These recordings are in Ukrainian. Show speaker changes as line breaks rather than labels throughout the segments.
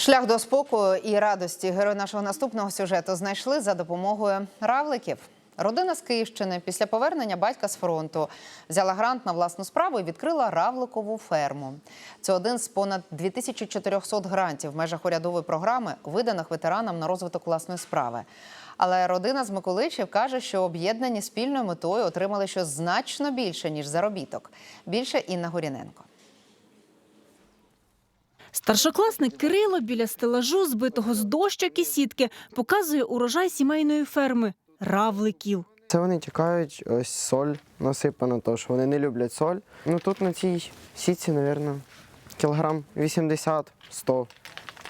Шлях до спокою і радості герої нашого наступного сюжету знайшли за допомогою равликів. Родина з Київщини після повернення батька з фронту взяла грант на власну справу і відкрила равликову ферму. Це один з понад 2400 грантів в межах урядової програми, виданих ветеранам на розвиток власної справи. Але родина з Миколичів каже, що об'єднані спільною метою отримали щось значно більше ніж заробіток. Більше Інна Горіненко.
Старшокласник Кирило біля стелажу, збитого з дощок і сітки, показує урожай сімейної ферми равликів.
Це вони тікають, ось соль насипана, то що вони не люблять соль. Ну тут на цій сітці, мабуть, кілограм 80-100,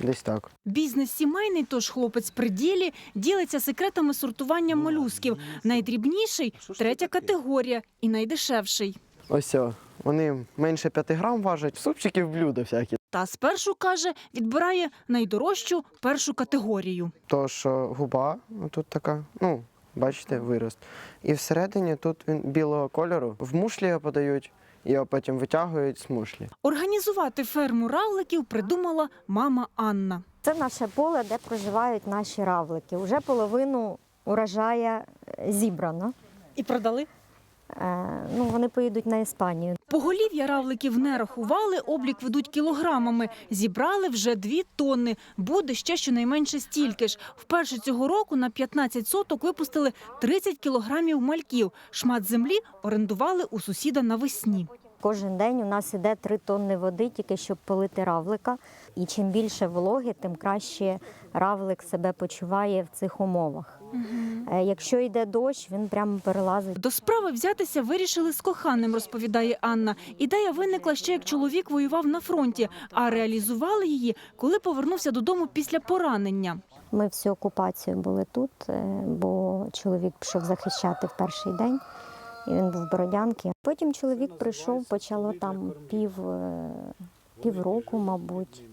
десь так.
Бізнес сімейний, тож хлопець при ділі ділиться секретами сортування молюсків. Найдрібніший третя категорія і найдешевший.
Ось о, вони менше 5 грам важать, супчики в блюда всякі.
Та спершу каже, відбирає найдорожчу першу категорію.
То, що губа, тут така, ну, бачите, вирост. І всередині тут він білого кольору. В мушлі його подають, і його потім витягують з мушлі.
Організувати ферму равликів придумала мама Анна.
Це наше поле, де проживають наші равлики. Уже половину урожая е, зібрано.
І продали.
Е, Ну, вони поїдуть на Іспанію.
Поголів'я равликів не рахували, облік ведуть кілограмами. Зібрали вже дві тонни. Буде ще щонайменше стільки ж. Вперше цього року на 15 соток випустили 30 кілограмів мальків. Шмат землі орендували у сусіда навесні.
Кожен день у нас іде 3 тонни води, тільки щоб полити равлика. І чим більше вологи, тим краще равлик себе почуває в цих умовах. Е, Якщо йде дощ, він прямо перелазить.
До справи взятися вирішили з коханим, розповідає Анна. Ідея виникла ще як чоловік воював на фронті, а реалізували її, коли повернувся додому після поранення.
Ми всю окупацію були тут, е, бо чоловік пішов захищати в перший день, і він був в Бородянці. Потім чоловік прийшов, почало там пів, е, півроку, мабуть.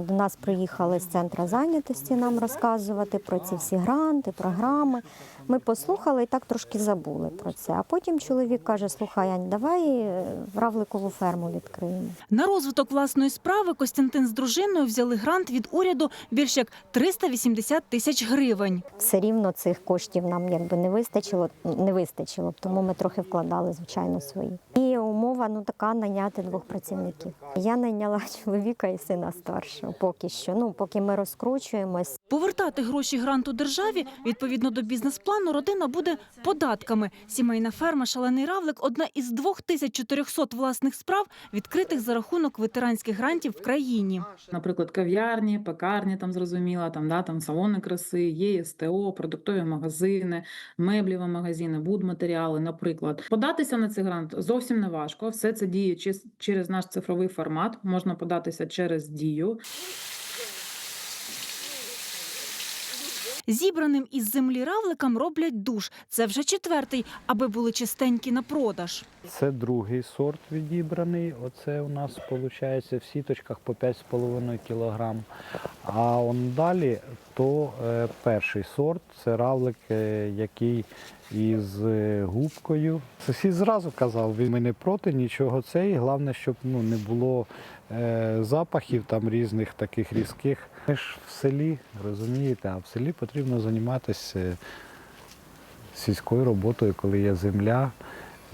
До нас приїхали з центру зайнятості нам розказувати про ці всі гранти, програми. Ми послухали і так трошки забули про це. А потім чоловік каже: Слухай, Ань, давай е, равликову ферму відкриємо.
На розвиток власної справи Костянтин з дружиною взяли грант від уряду більш як 380 тисяч гривень.
все рівно цих коштів нам якби не вистачило, не вистачило, тому ми трохи вкладали, звичайно, свої. І умова ну така найняти двох працівників. Я найняла чоловіка і сина старшого поки що. Ну поки ми розкручуємось.
Повертати гроші гранту державі відповідно до бізнес-плану родина буде податками. Сімейна ферма Шалений Равлик одна із 2400 власних справ, відкритих за рахунок ветеранських грантів в країні.
Наприклад, кав'ярні, пекарні, там зрозуміла, там, да, там салони краси, є СТО, продуктові магазини, мебліві магазини, будматеріали, наприклад. Податися на цей грант зовсім не важко. Все це діє через наш цифровий формат. Можна податися через дію.
Зібраним із землі равликам роблять душ. Це вже четвертий, аби були чистенькі на продаж.
Це другий сорт відібраний. Оце у нас виходить в сіточках по 5,5 кг. А он далі то е, перший сорт це равлик, е, який із е, губкою. Сусід зразу казав, він ми не проти нічого цей. Головне, щоб ну, не було е, запахів там різних таких різких. Ми ж в селі, розумієте, а в селі потрібно займатися е, сільською роботою, коли є земля.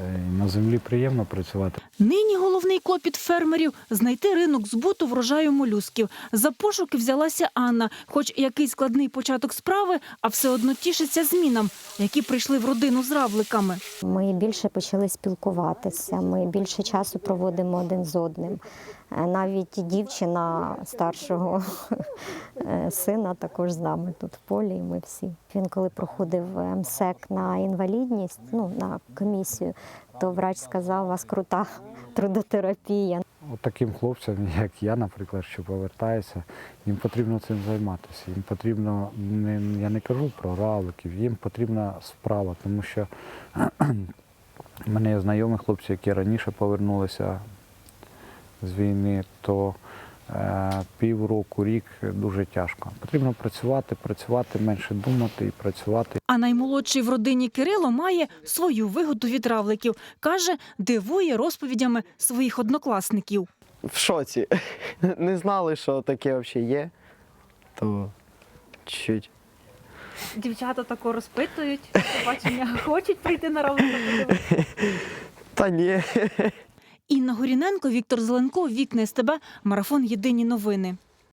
Е, На землі приємно працювати.
Нині головний клопіт фермерів знайти ринок збуту врожаю молюсків. За пошуки взялася Анна, хоч який складний початок справи, а все одно тішиться змінам, які прийшли в родину з равликами.
Ми більше почали спілкуватися. Ми більше часу проводимо один з одним. Е, Навіть дівчина старшого е, сина також з нами тут в полі. і Ми всі. Він коли проходив МСЕК на інвалідність, ну на комісію, то врач сказав, у вас крута трудотерапія.
От таким хлопцям, як я, наприклад, що повертаюся, їм потрібно цим займатися. Їм потрібно, не, я не кажу про равликів, їм потрібна справа, тому що в мене є знайомі хлопці, які раніше повернулися з війни, то е, півроку, рік дуже тяжко. Потрібно працювати, працювати, менше думати і працювати.
А наймолодший в родині Кирило має свою вигоду від равликів. Каже, дивує розповідями своїх однокласників.
в шоці. Не знали, що таке взагалі є. То чуть.
Дівчата тако розпитують, побачення хочуть прийти на равлика.
Та ні.
Інна Горіненко, Віктор Зеленко, Вікне СТБ, Марафон Єдині новини.